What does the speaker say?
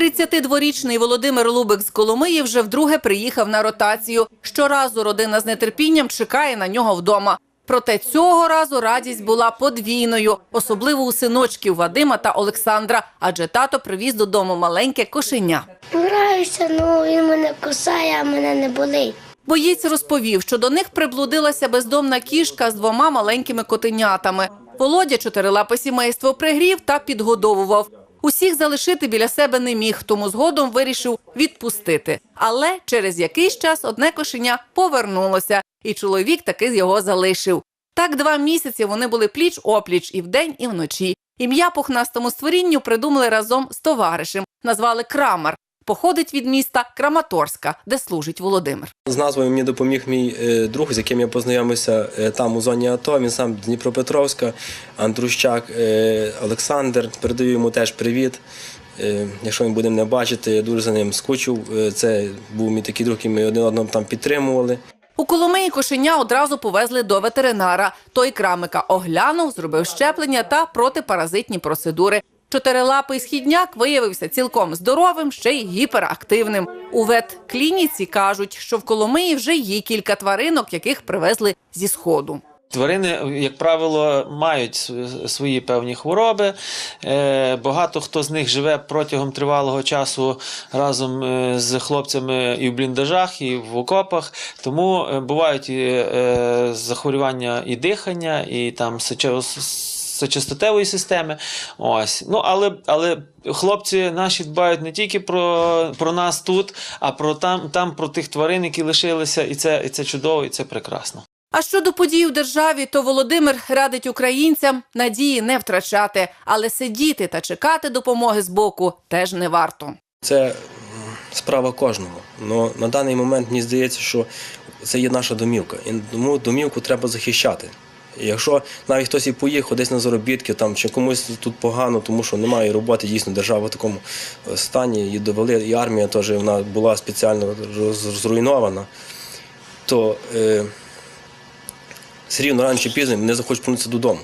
32-річний Володимир Лубик з Коломиї вже вдруге приїхав на ротацію. Щоразу родина з нетерпінням чекає на нього вдома. Проте цього разу радість була подвійною, особливо у синочків Вадима та Олександра, адже тато привіз додому маленьке кошеня. Граюся, ну він мене кусає, а мене не болить. Боєць розповів, що до них приблудилася бездомна кішка з двома маленькими котенятами. Володя чотирилапе сімейство пригрів та підгодовував. Усіх залишити біля себе не міг, тому згодом вирішив відпустити. Але через якийсь час одне кошеня повернулося, і чоловік таки його залишив. Так два місяці вони були пліч-опліч і вдень, і вночі. Ім'я пухнастому створінню придумали разом з товаришем, назвали Крамар. Походить від міста Краматорська, де служить Володимир. З назвою мені допоміг мій е, друг, з яким я познайомився е, там у зоні АТО. Він сам Дніпропетровська, Андрущак е, Олександр. Передаю йому теж привіт. Якщо він буде мене бачити, я дуже за ним скучив. Це був мій такий друг, який ми один одного там підтримували. У Коломиї кошеня одразу повезли до ветеринара. Той крамика оглянув, зробив щеплення та протипаразитні процедури. Чотирилапий східняк виявився цілком здоровим, ще й гіперактивним. У ветклініці кажуть, що в Коломиї вже є кілька тваринок, яких привезли зі сходу. Тварини, як правило, мають свої певні хвороби. Е, Багато хто з них живе протягом тривалого часу разом е, з хлопцями і в бліндажах, і в окопах. Тому е, бувають і захворювання і дихання, і там сечо- сечостатевої системи. Ось. Ну, але, але хлопці наші дбають не тільки про, про нас тут, а про там, там про тих тварин, які лишилися, і це, і це чудово, і це прекрасно. А щодо подій у державі, то Володимир радить українцям надії не втрачати, але сидіти та чекати допомоги з боку теж не варто. Це справа кожного. Но на даний момент мені здається, що це є наша домівка. І тому домівку треба захищати. Якщо навіть хтось і поїхав десь на заробітки, там чи комусь тут погано, тому що немає роботи, дійсно держава в такому е, стані, її довели, і армія теж вона була спеціально зруйнована, то е, все рівно рано чи пізно не захочуть повернутися додому.